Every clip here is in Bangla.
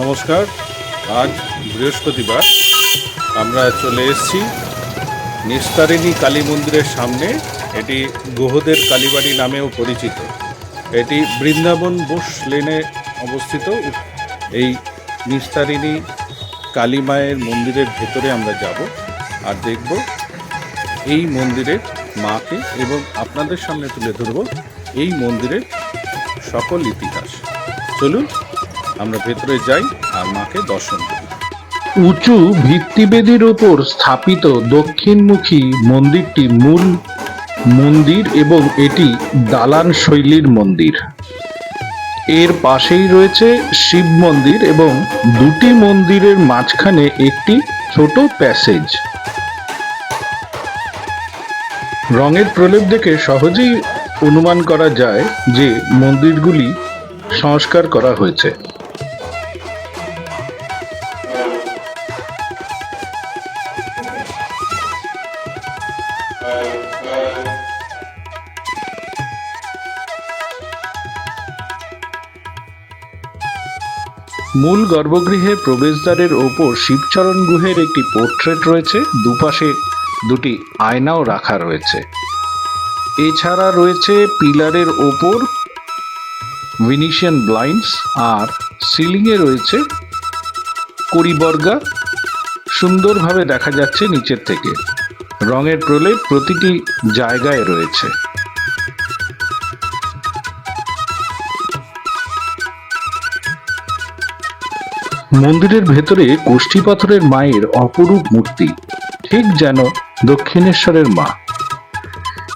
নমস্কার, আজ বৃহস্পতিবার আমরা চলে এসেছি নিস্তারিণী কালী মন্দিরের সামনে, এটি গোহদের কালীবাড়ি নামেও পরিচিত। এটি বৃন্দাবন বোস লেনে অবস্থিত। এই নিস্তারিণী কালী মায়ের মন্দিরের ভেতরে আমরা যাব আর দেখব এই মন্দিরের মাকে এবং আপনাদের সামনে তুলে ধরব এই মন্দিরের সকল ইতিহাস। চলুন আমরা ভেতরে যাই আর মাকে দর্শন করি। উঁচু ভিত্তিবেদির উপর স্থাপিত দক্ষিণমুখী মন্দিরটি মূল মন্দির এবং এটি দালান শৈলীর মন্দির। এর পাশেই রয়েছে শিব মন্দির এবং দুটি মন্দিরের মাঝখানে একটি ছোট প্যাসেজ। রঙের প্রলেপ দেখে সহজেই অনুমান করা যায় যে মন্দিরগুলি সংস্কার করা হয়েছে। মূল গর্ভগৃহে প্রবেশদ্বারের ওপর শিবচরণ গুহের একটি পোর্ট্রেট রয়েছে, দুপাশে দুটি আয়নাও রাখা রয়েছে। এছাড়া রয়েছে পিলারের ওপর ভিনিশিয়ান ব্লাইন্ডস আর সিলিংয়ে রয়েছে করিবর্গা। সুন্দরভাবে দেখা যাচ্ছে নিচের থেকে। রঙের প্রলেপ প্রতিটি জায়গায় রয়েছে। মন্দিরের ভেতরে কোষ্ঠী পাথরের মায়ের অপরূপ মূর্তি, ঠিক যেন দক্ষিণেশ্বরের মা।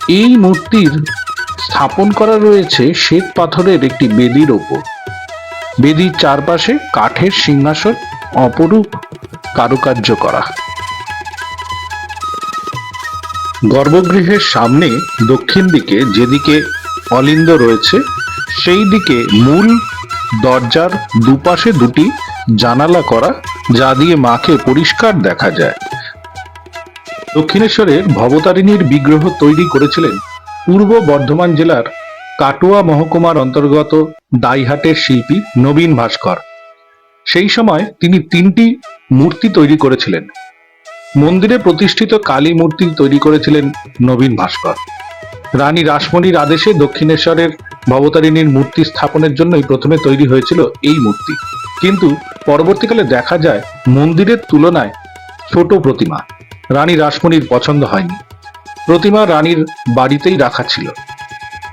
এই মূর্তির স্থাপন করা রয়েছে শ্বেত পাথরের একটি বেদির ওপর। বেদির চারপাশে কাঠের সিংহাসন অপরূপ কারুকার্য করা। গর্ভগৃহের সামনে দক্ষিণ দিকে যেদিকে অলিন্দ রয়েছে, সেই দিকে মূল দরজার দুপাশে দুটি জানালা করা, যা দিয়ে মাকে পরিষ্কার দেখা যায়। দক্ষিণেশ্বরের ভবতারিণীর বিগ্রহ তৈরি করেছিলেন পূর্ব বর্ধমান জেলার কাটুয়া মহকুমার অন্তর্গত দাইহাটের শিল্পী নবীন ভাস্কর। সেই সময় তিনি তিনটি মূর্তি তৈরি করেছিলেন। মন্দিরে প্রতিষ্ঠিত কালী মূর্তি তৈরি করেছিলেন নবীন ভাস্কর। রানী রাসমণির আদেশে দক্ষিণেশ্বরের ভবতারিণীর মূর্তি স্থাপনের জন্যই প্রথমে তৈরি হয়েছিল এই মূর্তি। কিন্তু পরবর্তীকালে দেখা যায়, মন্দিরের তুলনায় ছোট প্রতিমা রানী রাসমণির পছন্দ হয়নি। প্রতিমা রানীর বাড়িতেই রাখা ছিল।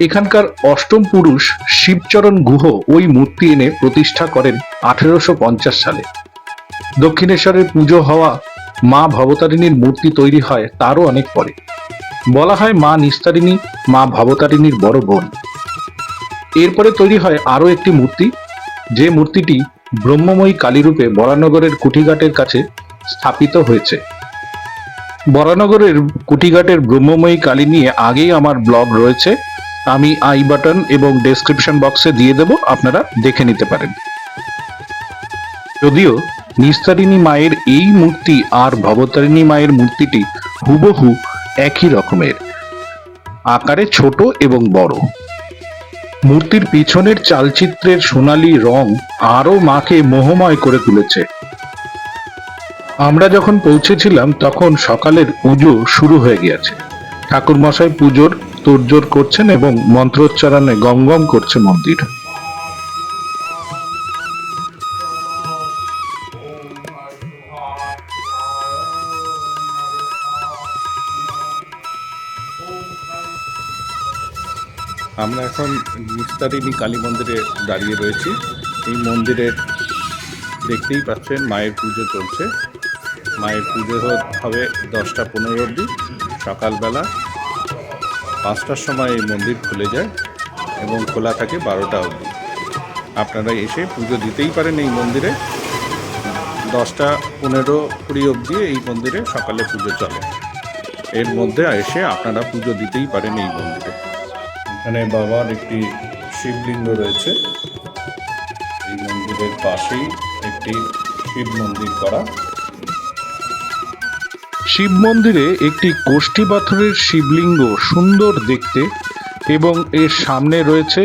এখানকার অষ্টম পুরুষ শিবচরণ গুহ ওই মূর্তি এনে প্রতিষ্ঠা করেন আঠেরোশো পঞ্চাশ সালে। দক্ষিণেশ্বরের পুজো হওয়া মা ভবতারিণীর মূর্তি তৈরি হয় তারও অনেক পরে। বলা হয় মা নিস্তারিণী, মা ভবতারিণীর বড় বোন। এরপরে তৈরি হয় আরও একটি মূর্তি, যে মূর্তিটি ব্রহ্মময়ী কালীরূপে বরানগরের কুঠিঘাটের কাছে স্থাপিত হয়েছে। বরানগরের কুটিঘাটের ব্রহ্মময়ী কালী নিয়ে আগেই আমার ব্লগ রয়েছে। আমি আই বাটন এবং ডেসক্রিপশন বক্সে দিয়ে দেব, আপনারা দেখে নিতে পারেন। যদিও নিস্তারিণী মায়ের এই মূর্তি আর ভবতারিণী মায়ের মূর্তিটি হুবহু একই রকমের। আকারে ছোট এবং বড়। মূর্তির পিছনের চালচিত্রের সোনালী রং আরও মাকে মোহময় করে তুলেছে। আমরা যখন পৌঁছেছিলাম, তখন সকালের পুজো শুরু হয়ে গিয়েছে। ঠাকুর মশাই পুজোর তোড়জোড় করছেন এবং মন্ত্রোচ্চারণে গম গম করছে মন্দির। আমরা এখন নিস্তারিণী কালী মন্দিরে দাঁড়িয়ে রয়েছি। এই মন্দিরের দেখতেই পাচ্ছেন মায়ের পুজো চলছে। মায়ের পুজো হবে দশটা পনেরো অবধি, সকালবেলা পাঁচটার সময় এই মন্দির খুলে যায় এবং খোলা থাকে বারোটা অবধি। আপনারা এসে পুজো দিতেই পারেন এই মন্দিরে। দশটা পনেরো কুড়ি অবধি এই মন্দিরে সকালে পুজো চলে। এর মধ্যে এসে আপনারা পুজো দিতেই পারেন এই মন্দিরে। এখানে বাবার একটি শিবলিঙ্গ রয়েছে। এই মন্দিরের পাশেই একটি শিব মন্দির করা। শিব মন্দিরে একটি কোষ্ঠী পাথরের শিবলিঙ্গ সুন্দর দেখতে এবং এর সামনে রয়েছে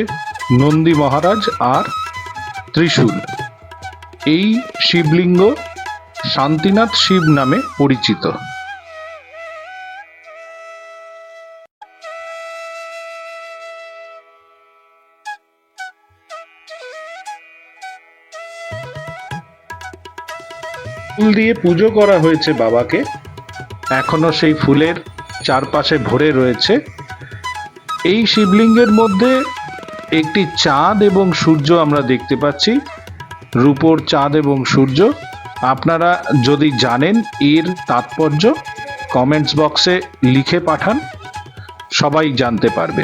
নন্দী মহারাজ আর ত্রিশূল। এই শিবলিঙ্গ শান্তিনাথ শিব নামে পরিচিত। ফুল দিয়ে পুজো করা হয়েছে বাবাকে। এখনও সেই ফুলের চারপাশে ভরে রয়েছে। এই শিবলিঙ্গের মধ্যে একটি চাঁদ এবং সূর্য আমরা দেখতে পাচ্ছি। রূপোর চাঁদ এবং সূর্য। আপনারা যদি জানেন এর তাৎপর্য, কমেন্টস বক্সে লিখে পাঠান, সবাই জানতে পারবে।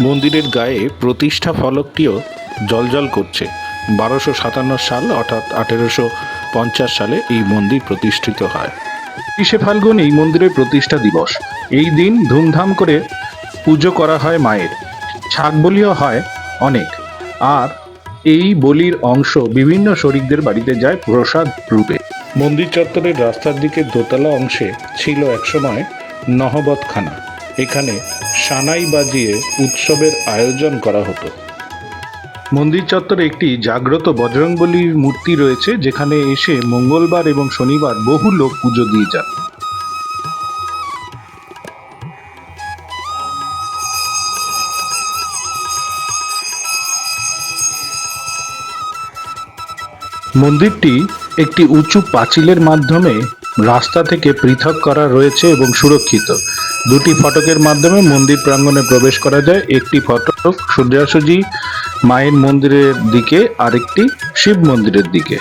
মন্দিরের গায়ে প্রতিষ্ঠা ফলকটিও জলজল করছে। বারোশো সাতান্ন সাল অর্থাৎ আঠেরোশো পঞ্চাশ সালে এই মন্দির প্রতিষ্ঠিত হয়। বিশে ফাল্গুন এই মন্দিরের প্রতিষ্ঠা দিবস। এই দিন ধুমধাম করে পুজো করা হয় মায়ের। ছাগ বলিও হয় অনেক। আর এই বলির অংশ বিভিন্ন শরিকদের বাড়িতে যায় প্রসাদ রূপে। মন্দির চত্বরের রাস্তার দিকে দোতলা অংশে ছিল একসময় নহবতখানা। এখানে সানাই বাজিয়ে উৎসবের আয়োজন করা হতো। মন্দির চত্বরে একটি জাগ্রত বজরংবলীর মূর্তি রয়েছে, যেখানে এসে মঙ্গলবার এবং শনিবার বহু লোক পুজো দিয়ে যান। মন্দিরটি একটি উঁচু পাঁচিলের মাধ্যমে রাস্তা থেকে পৃথক করা রয়েছে এবং সুরক্ষিত। দুটি ফটকের মাধ্যমে মন্দির প্রাঙ্গণে প্রবেশ করা যায়। একটি ফটক সোজাসুজি মায়ের মন্দিরের দিকে, আরেকটি শিব মন্দিরের দিকে।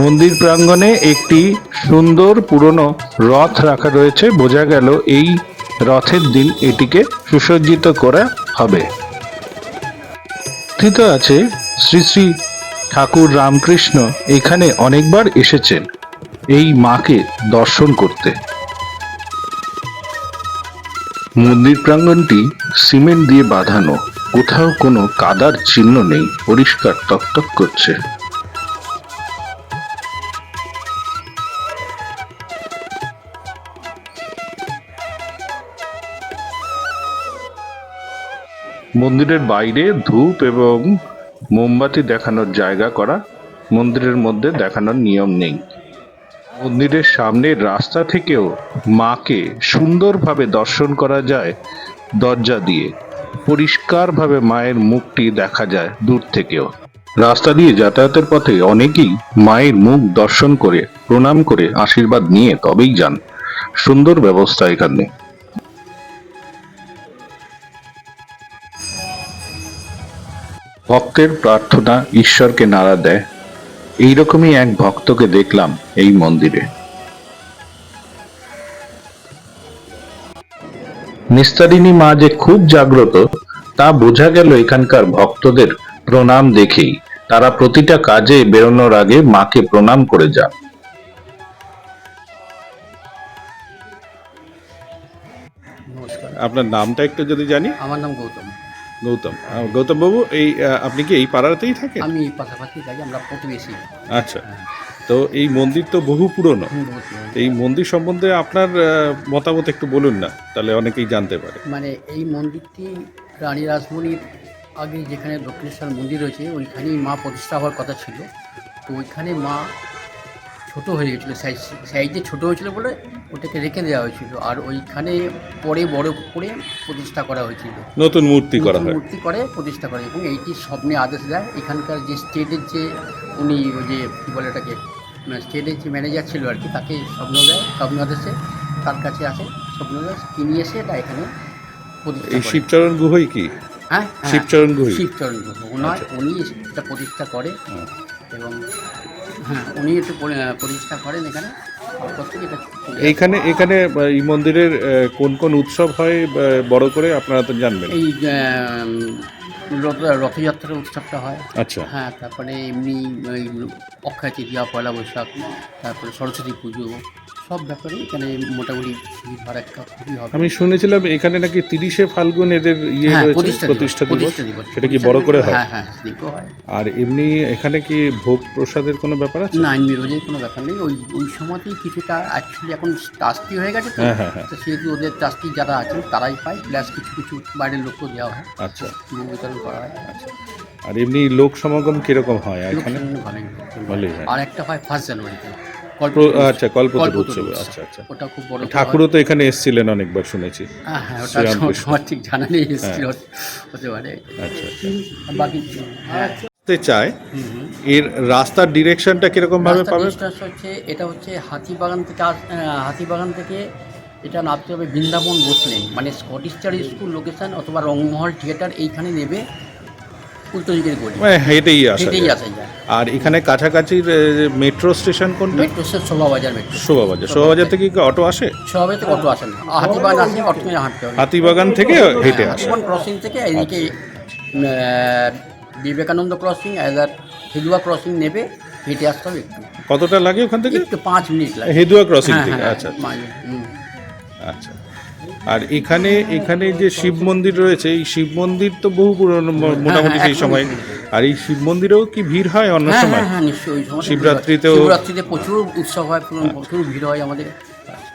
মন্দির প্রাঙ্গণে একটি সুন্দর পুরনো রথ রাখা রয়েছে। বোঝা গেল এই রথের দিন এটিকে সুসজ্জিত করা হবে। স্থিত আছে, শ্রী শ্রী ঠাকুর রামকৃষ্ণ এখানে অনেকবার এসেছেন এই মাকে দর্শন করতে। মন্দির প্রাঙ্গণটি সিমেন্ট দিয়ে বাঁধানো। কোথাও কোনো কাদার চিহ্ন নেই। পরিষ্কার টকটক করছে। মন্দিরের বাইরে ধূপ এবং মোমবাতি দেখানোর জায়গা করা। মন্দিরের মধ্যে দেখানোর নিয়ম নেই। মন্দিরের সামনের রাস্তা থেকেও মাকে সুন্দরভাবে দর্শন করা যায় দরজা দিয়ে। পরিষ্কারভাবে মায়ের মুখটি দেখা যায় দূর থেকেও। রাস্তা দিয়ে যাতায়াতের পথে অনেকেই মায়ের মুখ দর্শন করে, প্রণাম করে, আশীর্বাদ নিয়ে তবেই যান। সুন্দর ব্যবস্থা এখানে। ভক্তের প্রার্থনা ঈশ্বরকে নাড়া দেয়। এইরকমই এক ভক্তকে দেখলাম এই মন্দিরে। নিস্তারিণী মা যে খুব জাগ্রত তা বোঝা গেল এখানকার ভক্তদের প্রণাম দেখেই। তারা প্রতিটা কাজে বেরোনোর আগে মাকে প্রণাম করে যান। নমস্কার। আপনার নামটা একটু যদি জানি। আমার নাম গৌতম। গৌতম। গৌতম বাবু এই আপনি কি এই পাড়াতেই থাকেন? আমি এই পাশাপাশি থাকি আমরা প্রতিবেশী। আচ্ছা। তো এই মন্দির তো বহু পুরনো। এই মন্দির সম্বন্ধে আপনার মতামত একটু বলুন না তাহলে অনেকেই জানতে পারে। মানে এই মন্দিরটি রানী রাসমণির আগে যেখানে দক্ষিণেশ্বর মন্দির রয়েছে ওইখানেই মা প্রতিষ্ঠা হওয়ার কথা ছিল। তো ওইখানে মা ছোট হয়ে গেছিল সাইজ সাইজে ছোট হয়েছিল বলে ওটাকে রেখে দেওয়া হয়েছিল। আর ওইখানে পরে বড় করে প্রতিষ্ঠা করা হয়েছিল। নতুন মূর্তি করা হয়। মূর্তি করে প্রতিষ্ঠা করে এবং এইটি স্বপ্নে আদেশ দেয়। এখানকার যে স্টেটের যে উনি ওই যে কী বলে ওটাকে মানে স্টেটের যে ম্যানেজার ছিল আর কি তাকে স্বপ্ন দেয় স্বপ্ন আদেশে তার কাছে আসে স্বপ্ন আদেশ তিনি এসে এটা এখানে এই শিবচরণ গুহই কি? হ্যাঁ হ্যাঁ, শিবচরণ গুহ শিবচরণ গুহ। ওনার আচ্ছা। উনি এটা প্রতিষ্ঠা করে এবং হ্যাঁ উনি একটু প্রতিষ্ঠা করেন এখানে। এইখানে এখানে এই মন্দিরের কোন কোন উৎসব হয় বড় করে আপনারা তো জানবেন। এই রথ রথযাত্রার উৎসবটা হয়। আচ্ছা। হ্যাঁ তারপরে এমনি অক্ষয় তৃতীয়া পয়লা বৈশাখ তারপরে সরস্বতী পুজো সব ব্যাপারে এখানে মোটামুটি ভিড় ভাড়াক্কা খুবই হবে। আমি শুনেছিলাম এখানে নাকি তিরিশে ফাল্গুন এদের ইয়ে হ্যাঁ রয়েছে প্রতিষ্ঠা দিবস সেটা কি বড় করে হয়? হ্যাঁ হ্যাঁ হয়। আর এমনি এখানে কি ভোগ প্রসাদের কোনো ব্যাপার আছে? না নিরোজের কোনো ব্যাপার নেই। ওই ওই সময়তেই কিছুটা অ্যাকচুয়ালি এখন ট্রাস্টি হয়ে গেছে তো। হ্যাঁ, হ্যাঁ, হ্যাঁ। তো সেহেতু ওদের ট্রাস্টি যারা আছেন তারাই পায়। প্লাস কিছু কিছু বাইরের লোকও দেওয়া হয়। আচ্ছা। বিতরণ করা হয়। আচ্ছা। আর এমনি লোক সমাগম কীরকম হয় এখানে? ভালোই হয়। আর একটা হয় ফার্স্ট জানুয়ারিতে। আচ্ছা কল্পতরু উৎসবে। আচ্ছা আচ্ছা। ওটা খুব বড় ঠাকুরও তো এখানে এসেছিলেন অনেকবার শুনেছি। হ্যাঁ হ্যাঁ ওটা আমার ঠিক জানা নেই এসেছিল হতে পারে। আচ্ছা আচ্ছা। বাকি হ্যাঁ চায়। এর রাস্তার ডিরেকশনটা কীরকম ভাবে পাবে? হচ্ছে এটা হচ্ছে হাতিবাগান থেকে আস- হাতিবাগান থেকে এটা নামতে হবে বৃন্দাবন বসলেন মানে স্কটিশ চার্চ স্কুল লোকেশন অথবা রংমহল থিয়েটার এইখানে নেবে উল্টো দিকের গলি হেঁটেই আসা হেঁটেই যায়। আসা আর এখানে কাছাকাছি মেট্রো স্টেশন কোনটা? Metro station Shobhabazar metro. Shobhabazar. Shobhabazar থেকে কি অটো আসে? শোভাবাজার থেকে অটো আসে না। হাতিবাগান আসলে অটো নিয়ে হাঁটতে হবে। হাতিবাগান থেকে হেঁটে আসে। ক্রসিং থেকে? এদিকে আহ, বিবেকানন্দ ক্রসিং এদার হিদুয়া ক্রসিং নেবে হেঁটে আসতে হবে একটু। কতটা লাগে ওখান থেকে? একটু পাঁচ মিনিট লাগে। হেদুয়া ক্রসিং হ্যাঁ, থেকে। হ্যাঁ, আচ্ছা আচ্ছা, আর এখানে এখানে যে শিব মন্দির রয়েছে এই শিব মন্দির তো বহু পুরনো মোটামুটি সেই সময়। আর এই শিব মন্দিরেও কি ভিড় হয় অন্য হ্যাঁ সময়? হ্যাঁ হ্যাঁ নিশ্চয়ই ওই সময় শিবরাত্রিতেও- শিবরাত্রিতে প্রচুর উৎসব হয় প্রচুর ভিড় হয় আমাদের।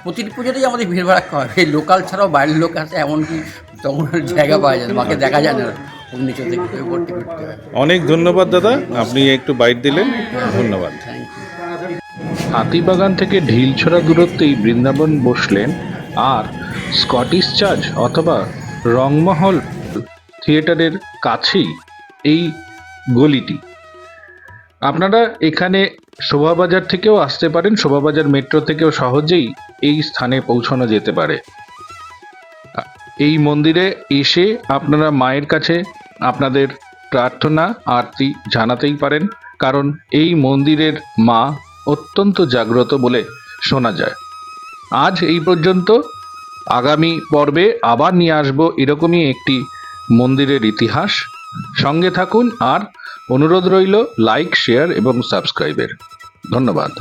প্রতিটি পুজোতেই আমাদের ভিড় ভাড়াক্কা হয়। এই লোকাল ছাড়াও বাইরের লোক আসে এমনকি তখন জায়গা পাওয়া যায় মাকে দেখা যায় না হয় অনেক ধন্যবাদ দাদা। আপনি একটু বাইট দিলেন। ধন্যবাদ। হাতিবাগান থেকে ঢিলছড়া দূরত্বেই বৃন্দাবন বসলেন আর স্কটিশ চার্চ অথবা রংমহল থিয়েটারের কাছেই এই গলিটি। আপনারা এখানে শোভাবাজার থেকেও আসতে পারেন, শোভাবাজার মেট্রো থেকেও সহজেই এই স্থানে পৌঁছানো যেতে পারে। এই মন্দিরে এসে আপনারা মায়ের কাছে আপনাদের প্রার্থনা, আরতি জানাতেই পারেন, কারণ এই মন্দিরের মা অত্যন্ত জাগ্রত বলে শোনা যায়। আজ এই পর্যন্ত। আগামী পর্বে আবার নিয়ে আসব এরকমই একটি মন্দিরের ইতিহাস। সঙ্গে থাকুন আর অনুরোধ রইল লাইক শেয়ার এবং সাবস্ক্রাইবের ধন্যবাদ।